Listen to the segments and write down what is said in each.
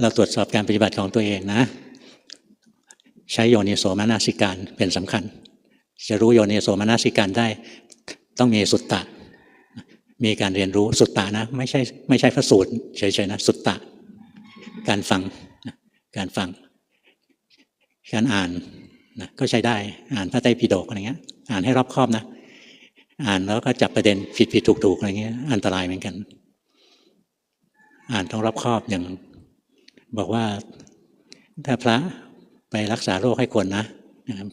เราตรวจสอบการปฏิบัติของตัวเองนะ ใช้โยนิโสมนสิการเป็นสำคัญ จะรู้โยนิโสมนสิการได้ต้องมีสุตตะ มีการเรียนรู้สุตตะนะ ไม่ใช่ไม่ใช่พระสูตรเฉยๆนะ สุตตะ การฟังการฟัง การอ่านนะก็ใช้ได้อ่านพระไตรปิฎกอะไรเงี้ย อ่านให้รอบคอบนะ อ่านแล้วก็จับประเด็นผิดผิดถูกถูกอะไรเงี้ยอันตรายเหมือนกัน อ่านต้องรอบคอบอย่าง บอกว่าถ้าพระไปรักษาโรคให้คนนะ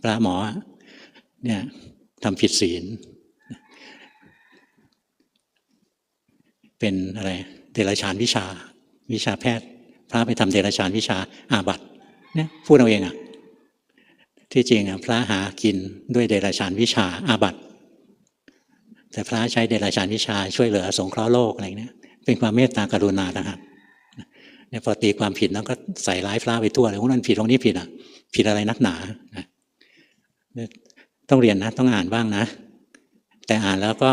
พระหมอเนี่ยทำผิดศีล เป็นอะไรเดรัจฉานวิชา วิชาแพทย์ พระไปทำเดรัจฉานวิชาอาบัติเนี่ยพูดเอาเองอะที่จริงอะพระหากินด้วยเดรัจฉานวิชาอาบัติแต่พระใช้เดรัจฉานวิชาช่วยเหลือสงเคราะห์โลกอะไรเนี่ยเป็นความเมตตากรุณานะครับ เนี่ยพอตีความผิดแล้วก็ใส่ร้ายพระไปทั่วเลยว่านั่นผิดตรงนี้ผิดอะ ผิดอะไรนักหนาต้องเรียนนะ ต้องอ่านบ้างนะ แต่อ่านแล้วก็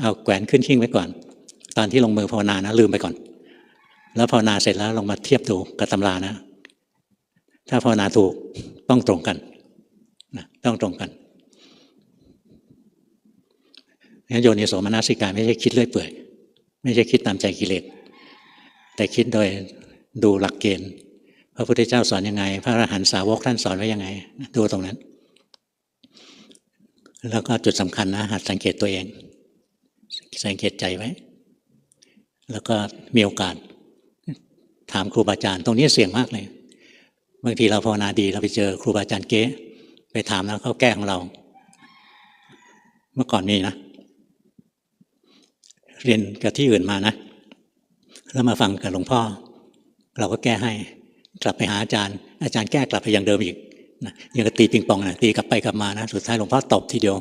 เอาแขวนขึ้นทิ้งไว้ก่อน ตอนที่ลงมือภาวนานะลืมไปก่อน แล้วภาวนาเสร็จแล้วลงมาเทียบดูกับตำรานะ ถ้าภาวนาถูกต้องตรงกันนะต้องตรงกันงั้นโยนิโสมนสิการไม่ใช่คิดเรื่อยเปื่อย ไม่ใช่คิดตามใจกิเลส แต่คิดโดยดูหลักเกณฑ์พระพุทธเจ้าสอนยังไง พระอรหันตสาวกท่านสอนไว้ยังไง ดูตรงนั้น แล้วก็จุดสำคัญนะหัดสังเกตตัวเอง สังเกตใจไว้ แล้วก็มีโอกาส ถามครูบาอาจารย์ ตรงนี้เสี่ยงมากเลย บางทีเราภาวนาดีเราไปเจอครูบาอาจารย์เก๊ไปถามแล้วเขาแก้ของเรา เมื่อก่อนมีนะ เรียนกับที่อื่นมานะ แล้วมาฟังกับหลวงพ่อ เราก็แก้ให้ กลับไปหาอาจารย์ อาจารย์แก้กลับไปอย่างเดิมอีกนะยังกตีปิงปองนะตีกลับไปกลับมานะสุดท้ายหลวงพ่อตบทีเดียว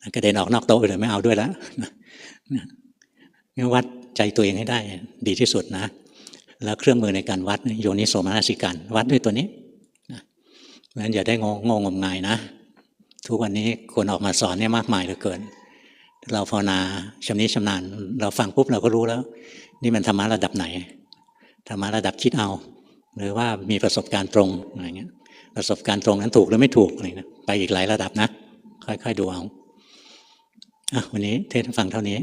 นะกระเด็นออกนอกโต๊ะไปเลยไม่เอาด้วยแล้วนะนะวัดใจตัวเองให้ได้ดีที่สุดนะ แล้วเครื่องมือในการวัดโยนิโสมนสิการวัดด้วยตัวนี้นะเพราะฉะนั้นอย่าได้งงงงมงายนะ ทุกวันนี้คนออกมาสอนเนี่ยมากมายเหลือเกิน เราภาวนาชำนิชำนาญ เราฟังปุ๊บเราก็รู้แล้ว นี่มันธรรมะระดับไหนธรรมะระดับคิดเอา หรือว่ามีประสบการณ์ตรงอะไรเงี้ย ประสบการณ์ตรงนั้นถูกหรือไม่ถูกอะไรนะไปอีกหลายระดับนะ ค่อยๆดูเอาอะวันนี้เทศฟังเท่านี้